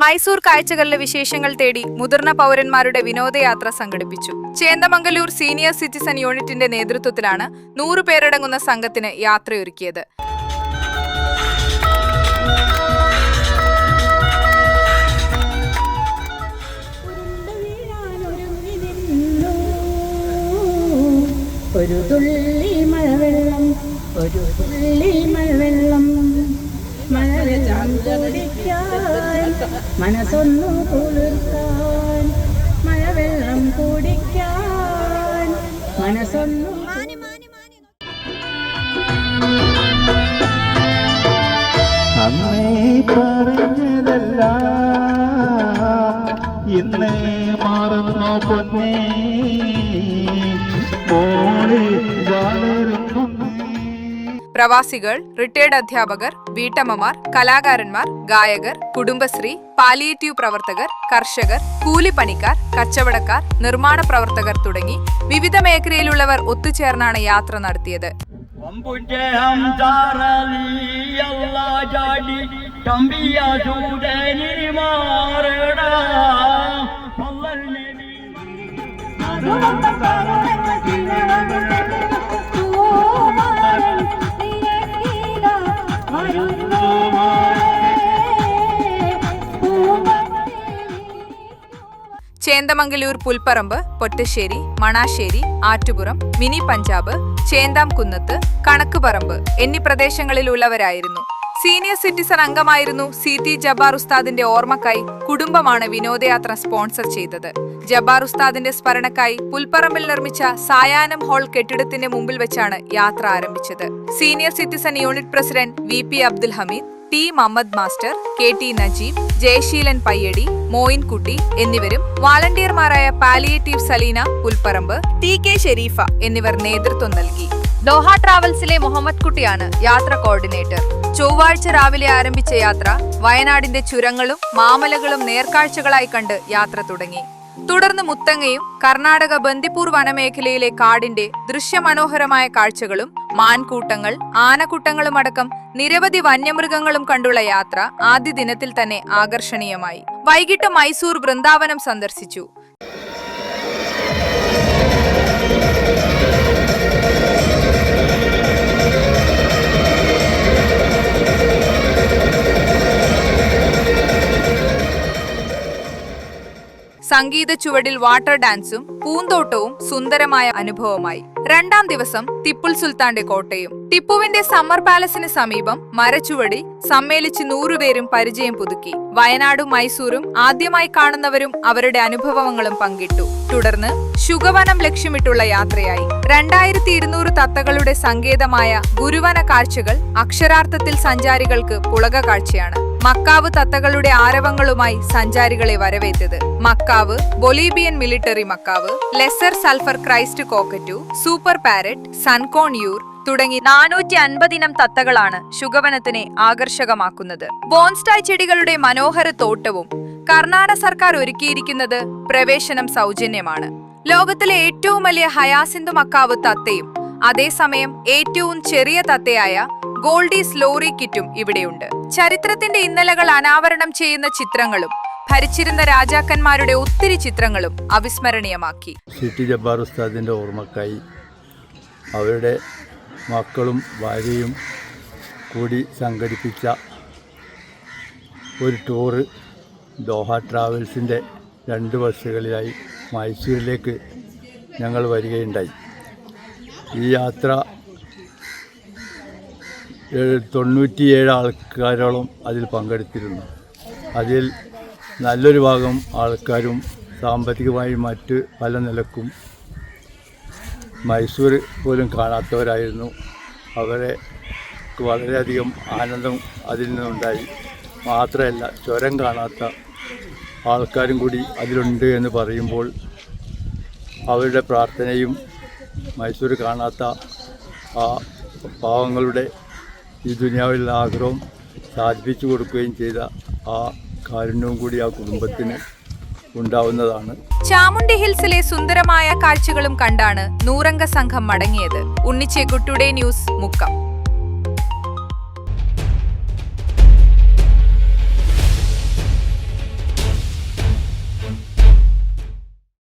മൈസൂർ കാഴ്ചകളിലെ വിശേഷങ്ങൾ തേടി മുതിർന്ന പൗരന്മാരുടെ വിനോദയാത്ര സംഘടിപ്പിച്ചു ചേന്ദമംഗലൂർ സീനിയർ സിറ്റിസൺ യൂണിറ്റിന്റെ നേതൃത്വത്തിലാണ് നൂറു പേരടങ്ങുന്ന സംഘത്തിന് യാത്രയൊരുക്കിയത്. ഒരു തുള്ളി മഴവെള്ളം ഒരു തുള്ളി മഴവെള്ളം മഴവെള്ളം മനസ്സൊന്നു കുളിർക്കാൻ മഴവെള്ളം കുടിക്കാൻ. മനസ്സൊന്നു പറഞ്ഞതല്ല. ഇന്നേ മാറുന്നു പൊന്നേ. മോൾ വളരുന്നു പ്രവാസികൾ റിട്ടയർഡ് അധ്യാപകർ വീട്ടമ്മമാർ കലാകാരന്മാർ ഗായകർ കുടുംബശ്രീ പാലിയേറ്റീവ് പ്രവർത്തകർ കർഷകർ കൂലിപ്പണിക്കാർ കച്ചവടക്കാർ നിർമ്മാണ പ്രവർത്തകർ തുടങ്ങി വിവിധ മേഖലയിലുള്ളവർ ഒത്തുചേർന്നാണ് യാത്ര നടത്തിയത്. Ampunte ചേന്ദമംഗലൂർ പുൽപ്പറമ്പ് പൊറ്റശ്ശേരി മണാശ്ശേരി ആറ്റുപുറം മിനി പഞ്ചാബ് ചേന്താം കുന്നത്ത് കണക്കുപറമ്പ് എന്നീ പ്രദേശങ്ങളിലുള്ളവരായിരുന്നു. സീനിയർ സിറ്റിസൺ അംഗമായിരുന്നു സി ടി ജബാർ ഉസ്താദിന്റെ ഓർമ്മക്കായി കുടുംബമാണ് വിനോദയാത്ര സ്പോൺസർ ചെയ്തത്. ജബ്ബാർ ഉസ്താദിന്റെ സ്മരണക്കായി പുൽപ്പറമ്പിൽ നിർമ്മിച്ച സായാനം ഹാൾ കെട്ടിടത്തിന്റെ മുമ്പിൽ വെച്ചാണ് യാത്ര ആരംഭിച്ചത്. Senior citizen unit president V P Abdul Hameed T Muhammad master K T Najeeb Jayaseelan Payyadi Moyinkutty എന്നിവരും വാളണ്ടിയർമാരായ palliative Saleena Pulparamba T K Shareefa എന്നിവർ നേതൃത്വം നൽകി. ദോഹ ട്രാവൽസിലെ മുഹമ്മദ് കുട്ടിയാണ് യാത്ര കോർഡിനേറ്റർ. ചൊവ്വാഴ്ച രാവിലെ ആരംഭിച്ച യാത്ര വയനാടിന്റെ ചുരങ്ങളും മാമലകളും നേർക്കാഴ്ചകളായി കണ്ട് യാത്ര തുടങ്ങി. തുടർന്ന് മുത്തങ്ങയും കർണാടക ബന്ദിപ്പൂർ വനമേഖലയിലെ കാടിന്റെ ദൃശ്യമനോഹരമായ കാഴ്ചകളും മാൻകൂട്ടങ്ങൾ ആനക്കൂട്ടങ്ങളും അടക്കം നിരവധി വന്യമൃഗങ്ങളും കണ്ടുള്ള യാത്ര ആദ്യ ദിനത്തിൽ തന്നെ ആകർഷണീയമായി. വൈകിട്ട് മൈസൂർ വൃന്ദാവനം സന്ദർശിച്ചു. സംഗീത ചുവടിൽ വാട്ടർ ഡാൻസും പൂന്തോട്ടവും സുന്ദരമായ അനുഭവമായി. രണ്ടാം ദിവസം ടിപ്പുൽ സുൽത്താന്റെ കോട്ടയും. ടിപ്പുവിന്റെ സമ്മർ പാലസിന് സമീപം മരച്ചുവടി സമ്മേളിച്ച് നൂറുപേരും പരിചയം പുതുക്കി. വയനാടും മൈസൂരും ആദ്യമായി കാണുന്നവരും അവരുടെ അനുഭവങ്ങളും പങ്കിട്ടു. തുടർന്ന് ശുഗവനം ലക്ഷ്യമിട്ടുള്ള യാത്രയായി. രണ്ടായിരത്തി ഇരുന്നൂറ് തത്തകളുടെ സങ്കേതമായ ഗുരുവന കാഴ്ചകൾ അക്ഷരാർത്ഥത്തിൽ സഞ്ചാരികൾക്ക് പുളക കാഴ്ചയാണ് മക്കാവ് തത്തകളുടെ ആരവങ്ങളുമായി സഞ്ചാരികളെ വരവേറ്റത്. Macaw Bolivian military macaw lesser sulphur crest cockatoo super parrot sun conure തുടങ്ങി നാനൂറ്റി അൻപതിനം തത്തകളാണ് ശുഗവനത്തിനെ ആകർഷകമാക്കുന്നത്. ബോൺസ്റ്റായ് ചെടികളുടെ മനോഹര തോട്ടവും കർണാടക സർക്കാർ ഒരുക്കിയിരിക്കുന്നത് പ്രവേശനം സൗജന്യമാണ്. ലോകത്തിലെ ഏറ്റവും വലിയ ഹയാസിന്ധു മക്കാവ് തത്തയും അതേസമയം ഏറ്റവും ചെറിയ തത്തയായ ഗോൾഡീസ് ലോറി കിറ്റും ഇവിടെയുണ്ട്. ചരിത്രത്തിന്റെ ഇന്നലകൾ അനാവരണം ചെയ്യുന്ന ചിത്രങ്ങളും ഭരിച്ചിരുന്ന രാജാക്കന്മാരുടെ ഒത്തിരി ചിത്രങ്ങളും അവിസ്മരണീയമാക്കി. സിറ്റി ജബ്ബാർ ഉസ്താദിന്റെ ഓർമ്മക്കായി അവരുടെ മക്കളും ഭാര്യയും കൂടി സംഘടിപ്പിച്ച ഒരു ടൂറ് ദോഹ ട്രാവൽസിന്റെ രണ്ട് ബസ്സുകളിലായി മൈസൂരിലേക്ക് ഞങ്ങൾ വരികയുണ്ടായി. ഈ യാത്ര തൊണ്ണൂറ്റിയേഴ് ആൾക്കാരോളം അതിൽ പങ്കെടുത്തിരുന്നു. അതിൽ നല്ലൊരു ഭാഗം ആൾക്കാരും സാമ്പത്തികമായി മറ്റ് പല നിലക്കും മൈസൂർ പോലും കാണാത്തവരായിരുന്നു. അവരെ വളരെയധികം ആനന്ദം അതിൽ നിന്നുണ്ടായി. മാത്രമല്ല ചുരം കാണാത്ത ആൾക്കാരും കൂടി അതിലുണ്ട് എന്ന് പറയുമ്പോൾ അവരുടെ പ്രാർത്ഥനയും മൈസൂർ കാണാത്ത ആ പാവങ്ങളുടെ ഈ ദുനിയാവിലുള്ള ആഗ്രഹം സാധിപ്പിച്ചു കൊടുക്കുകയും ചെയ്ത ആ കാരുണ്യവും കൂടി ആ കുടുംബത്തിന് ഉണ്ടാവുന്നതാണ്. ചാമുണ്ടി ഹിൽസിലെ സുന്ദരമായ കാഴ്ചകളും കണ്ടാണ് നൂറംഗ സംഘം മടങ്ങിയത്. ഉണ്ണിച്ചേക്കുട്ടുടെ ന്യൂസ് മുക്കം.